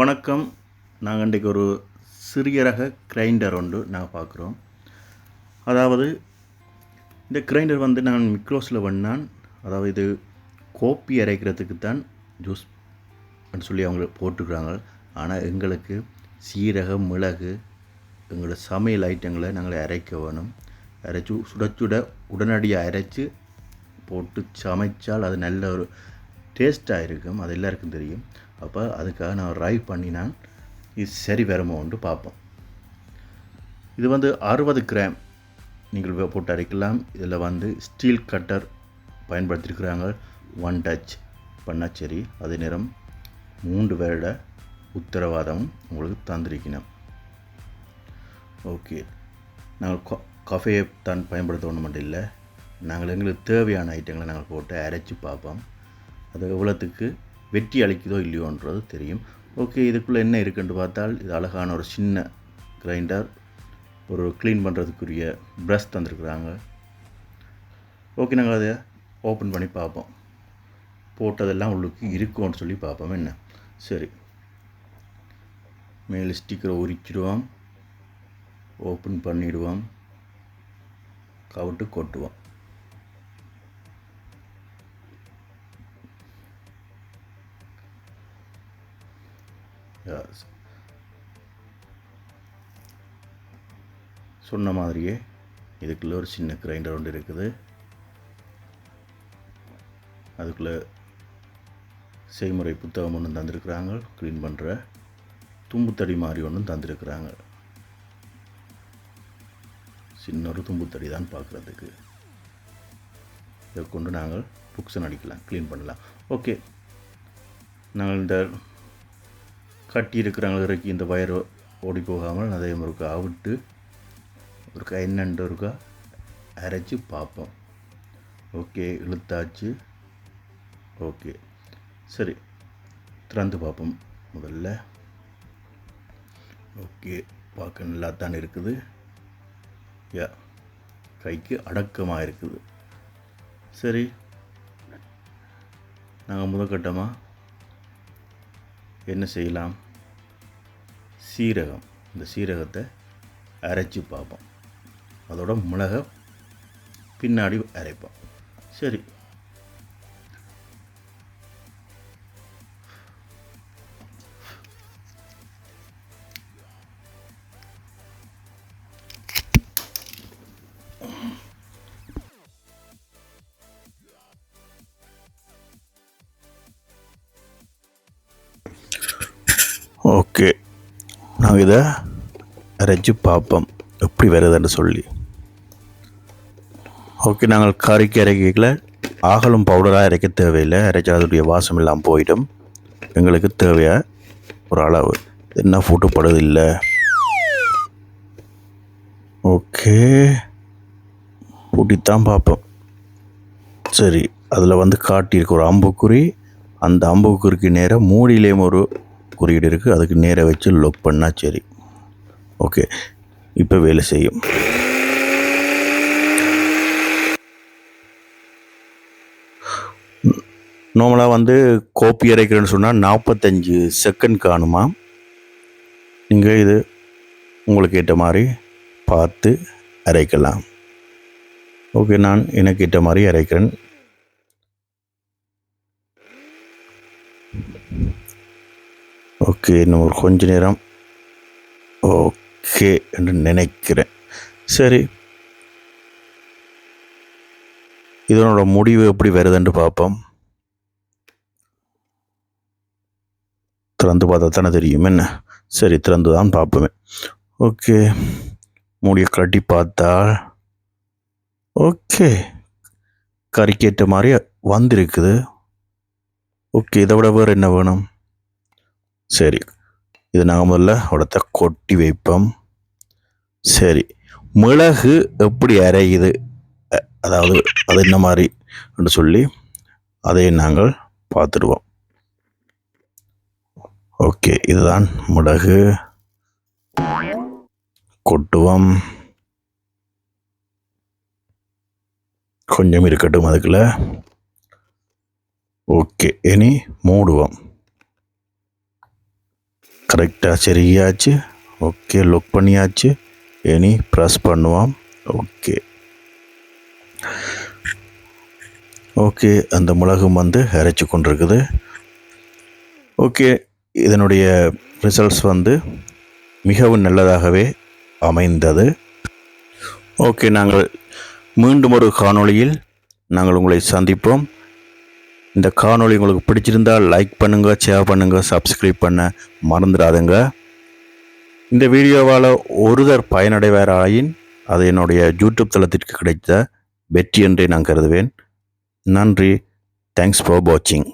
வணக்கம். நாங்கள் இன்றைக்கு ஒரு சிறிய ரக கிரைண்டர் ஒன்று நாங்கள் பார்க்குறோம். அதாவது இந்த கிரைண்டர் வந்து நான் மிக்ரோஸில் பண்ணான் அதாவது இது கோப்பி அரைக்கிறதுக்கு தான் ஜூஸ் சொல்லி அவங்க போட்டுக்கிறாங்க. ஆனால் எங்களுக்கு சீரகம் மிளகு எங்களோட சமையல் ஐட்டங்களை நாங்கள் அரைக்க வேணும். அரைச்சி சுட சுட உடனடியாக அரைச்சி போட்டு சமைச்சால் அது நல்ல ஒரு டேஸ்ட்டாக இருக்கும். அது எல்லாருக்கும் தெரியும். அப்போ அதுக்காக நான் ட்ரைவ் பண்ணி நான் இது சரி வருமோன்ட்டு பார்ப்போம் இது வந்து அறுபது கிராம். நீங்கள் போட்டு அரைக்கலாம். இதில் வந்து ஸ்டீல் கட்டர் பயன்படுத்தியிருக்கிறாங்க ஒன் டச் பண்ணால் சரி. அதே நேரம் மூன்று வருட உத்தரவாதம் உங்களுக்கு தந்திருக்கணும். ஓகே. நாங்கள் கா தான் பயன்படுத்தணும் மட்டும் இல்லை. நாங்கள் எங்களுக்கு தேவையான ஐட்டங்களை நாங்கள் போட்டு அரைச்சி பார்ப்போம். அது எவ்வளோத்துக்கு வெற்றி அளிக்குதோ இல்லையோன்றது தெரியும். ஓகே இதுக்குள்ளே என்ன இருக்குன்னு பார்த்தால் இது அழகான ஒரு சின்ன கிரைண்டர். ஒரு க்ளீன் பண்ணுறதுக்குரிய ப்ரஷ் தந்துருக்குறாங்க. ஓகே நாங்கள் அதை ஓப்பன் பண்ணி பார்ப்போம். போட்டதெல்லாம் உள்ளுக்கு இருக்கும்னு சொல்லி பார்ப்போம். என்ன? சரி. மேல் ஸ்டிக்கரை உரிச்சிடுவோம். ஓப்பன் பண்ணிவிடுவோம் கவுட்டு கொட்டுவோம். சொன்ன மாதிரியே இதுக்குள்ளே ஒரு சின்ன கிரைண்டர் ஒன்று இருக்குது. அதுக்குள்ளே செய்முறை புத்தகம் ஒன்று தந்திருக்கிறாங்க. க்ளீன் பண்ணுற தும்புத்தடி மாதிரி ஒன்றும் தந்திருக்கிறாங்க. சின்ன ஒரு தும்புத்தடி தான் பார்க்குறதுக்கு இதை கொண்டு நாங்கள் புக்ஸை அடிக்கலாம் க்ளீன் பண்ணலாம். ஓகே நாங்கள் இந்த கட்டி இறக்கி இந்த வயர் ஓடி போகாமல் அதே ஒருக்கா அவிட்டு ஒருக்கா நண்டு ஒருக்கா அரைச்சி பார்ப்போம். ஓகே இழுத்தாச்சு. ஓகே. சரி திறந்து பார்ப்போம் முதல்ல. ஓகே பார்க்க நல்லா தான் இருக்குது. யா கைக்கு அடக்கமாக இருக்குது. சரி நாங்கள் முதற்கட்டமாக என்ன செய்யலாம்? சீரகம். இந்த சீரகத்தை அரைச்சி பார்ப்போம். அதோட மிளகை பின்னாடி அரைப்போம். சரி. ஓகே. நாங்கள் இதை அரைச்சி பார்ப்போம் எப்படி வருதுன்னு சொல்லி. ஓகே நாங்கள் கறிக்கு இறக்கிக்கல ஆகலும் பவுடராக இறக்க தேவையில்லை. இறைச்சா அதோடைய வாசம் எல்லாம் போயிடும். எங்களுக்கு தேவையா? ஒரு அளவு. என்ன ஃபோட்டோப்படுது இல்லை ஓகே. பூட்டித்தான் பார்ப்போம் சரி அதில் வந்து காட்டியிருக்கு ஒரு அம்புக்குறி. அந்த அம்புக்குறிக்கு நேராக மூடியிலேயும் ஒரு குறியீடு இருக்குது அதுக்கு நேராக வச்சு லொக் பண்ணால் சரி. ஓகே இப்போ வேலை செய்யும். நார்மலாக வந்து கோப்பி அரைக்கிறேன்னு சொன்னால் நாற்பத்தஞ்சு செகண்ட் காணுமா? நீங்கள் இது உங்களுக்கு ஏற்ற மாதிரி பார்த்து அரைக்கலாம். ஓகே நான் எனக்கு ஏற்ற மாதிரி அரைக்கிறேன். ஓகே இன்னும் ஒரு கொஞ்ச நேரம். ஓகே என்று நினைக்கிறேன். சரி. இதனோட முடிவு எப்படி வருதுன்னு பார்ப்போம். திறந்து பார்த்தா தானே தெரியும் என்ன? சரி திறந்து தான் பார்ப்போமே. ஓகே. மூடியை கட்டி பார்த்தா ஓகே. கறிக்கேற்ற மாதிரி வந்திருக்குது. ஓகே இதை விட வேறு என்ன வேணும்? சரி. இது நாங்கள் முதல்ல உடத்த கொட்டி வைப்போம். சரி. மிளகு எப்படி அரையுது? அதாவது அது என்ன மாதிரி என்று சொல்லி அதை நாங்கள் பார்த்துடுவோம். ஓகே. இதுதான் மிளகு. கொட்டுவோம். கொஞ்சம் இருக்கட்டும் அதுக்குள்ள. ஓகே. இனி மூடுவோம். கரெக்டாக சரியாச்சு. ஓகே லுக் பண்ணியாச்சு. இனி ப்ரெஸ் பண்ணுவோம். ஓகே. ஓகே அந்த மிளகும் வந்து அரைச்சி கொண்டிருக்குது. ஓகே இதனுடைய ரிசல்ட்ஸ் வந்து மிகவும் நல்லதாகவே அமைந்தது. ஓகே நாங்கள் மீண்டும் ஒரு காணொளியில் நாங்கள் உங்களை சந்திப்போம். இந்த காணொளி உங்களுக்கு பிடிச்சிருந்தால் லைக் பண்ணுங்கள் ஷேர் பண்ணுங்கள் சப்ஸ்கிரைப் பண்ண மறந்துடாதுங்க. இந்த வீடியோவால் ஒருதர் பயனடைவாராயின் அது என்னுடைய யூடியூப் தளத்திற்கு கிடைத்த வெற்றி என்றே நான் கருதுவேன். நன்றி. தேங்க்ஸ் ஃபார் வாட்சிங்